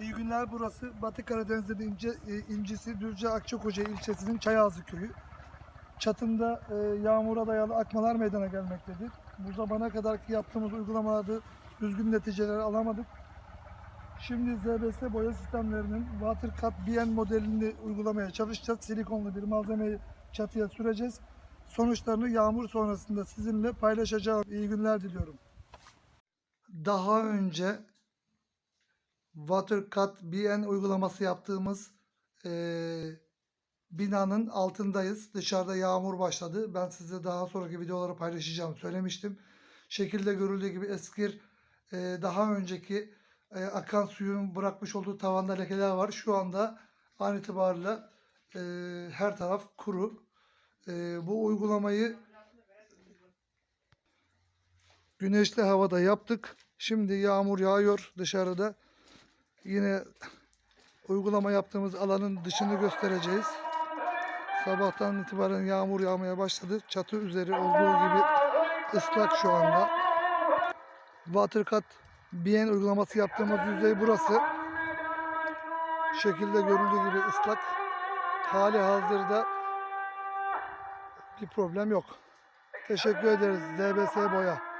İyi günler burası Batı Karadeniz'in ince, e, incisi Düzce Akçakoca ilçesinin Çayazı köyü. Çatımda e, yağmura dayalı akmalar meydana gelmektedir. Bu zamana kadarki yaptığımız uygulamalarda düzgün neticeler alamadık. Şimdi ZBS boya sistemlerinin WaterCut BN modelini uygulamaya çalışacağız. Silikonlu bir malzemeyi çatıya süreceğiz. Sonuçlarını yağmur sonrasında sizinle paylaşacağım. İyi günler diliyorum. Daha önce WaterCut BN uygulaması yaptığımız eee, binanın altındayız. Dışarıda yağmur başladı. Ben size daha sonraki videoları paylaşacağım söylemiştim. Şekilde görüldüğü gibi Eskir eee, daha önceki eee, akan suyun bırakmış olduğu tavanda lekeler var. Şu anda an itibariyle eee, her taraf kuru. Eee, bu uygulamayı güneşli havada yaptık. Şimdi yağmur yağıyor dışarıda. Yine uygulama yaptığımız alanın dışını göstereceğiz. Sabahtan itibaren yağmur yağmaya başladı. Çatı üzeri olduğu gibi ıslak şu anda. WaterCut BN uygulaması yaptığımız yüzey burası. Şekilde görüldüğü gibi ıslak. Hali hazırda bir problem yok. Teşekkür ederiz ZBS Boya.